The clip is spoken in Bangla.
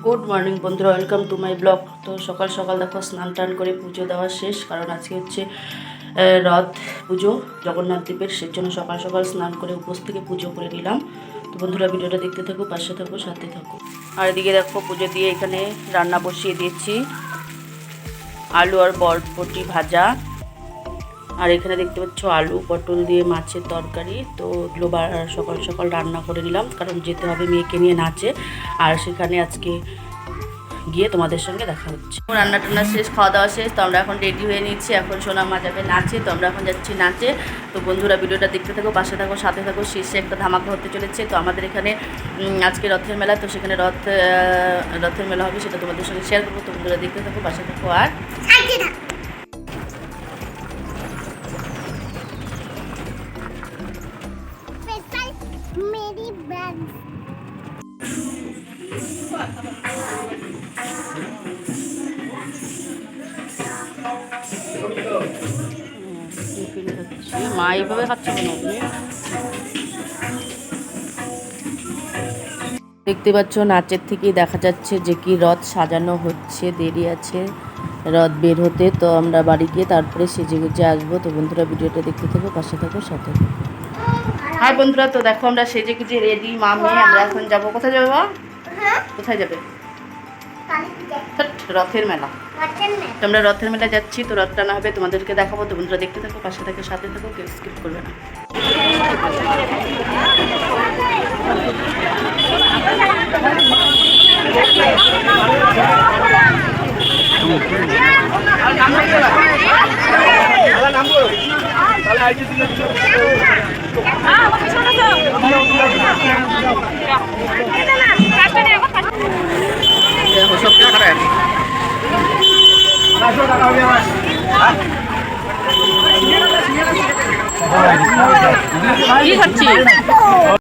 গুড মর্নিং বন্ধুরা ওয়েলকাম টু মাই ব্লগ তো সকাল সকাল দেখো, স্নান টান করে পুজো দেওয়া শেষ, কারণ আজকে হচ্ছে রথ পুজো, জগন্নাথ দ্বীপের সেই জন্য সকাল সকাল স্নান করে উপোস থেকে পুজো করে নিলাম। তো বন্ধুরা, ভিডিওটা দেখতে থাকো, পাশে থাকো, সাথে থাকো। আর এদিকে দেখো, পুজো দিয়ে এখানে রান্না বসিয়ে দিয়েছি। আলু আর বরবটি ভাজা। আর এখানে দেখতে পাচ্ছ আলু পটল দিয়ে মাছের তরকারি। তো এগুলো বা- সকাল সকাল রান্না করে নিলাম কারণ যেতে হবে মেয়েকে নিয়ে নাচে। আর সেখানে আজকে গিয়ে তোমাদের সঙ্গে দেখা হচ্ছে। রান্না টান্না শেষ খাওয়া দাওয়া শেষ তো আমরা এখন রেডি হয়ে নিচ্ছি। এখন সোনা মা যাবে নাচে তো আমরা এখন যাচ্ছি নাচে। তো বন্ধুরা ভিডিওটা দেখতে থাকো পাশে থাকো সাথে থাকো। শীর্ষে একটা ধামাকা হতে চলেছে। তো আমাদের এখানে আজকে রথের মেলা তো সেখানে রথ রথের মেলা হবে সেটা তোমাদের সঙ্গে শেয়ার করব। তো বন্ধুরা দেখতে থাকো পাশে থাকো আর মা এইভাবে খাচ্ছে? দেখতে পাচ্ছ, নাচের থেকেই দেখা যাচ্ছে যে কি রথ সাজানো হচ্ছে, দেরি আছে রথ বের হতে। তো আমরা বাড়ি গিয়ে তারপরে সেজে গুজে আসব। তো বন্ধুরা, ভিডিওটা দেখতে থাকো, পাশে থাকো, সাথে থাকো। হাই বন্ধুরা তো দেখো আমরা সেজে গুজে রেডি মামি আমরা এখন যাব। কোথায় যাব হ্যাঁ। কোথায় যাবে? রথের মেলা। তো আমরা রথের মেলা যাচ্ছি তো রথটা না হবে তোমাদেরকে দেখাবো। তো বন্ধুরা দেখতে থাকো পাশে থাকো সাথে থাকো কেউ স্কিপ করবে না। সবটা খারাপ কি খাচ্ছি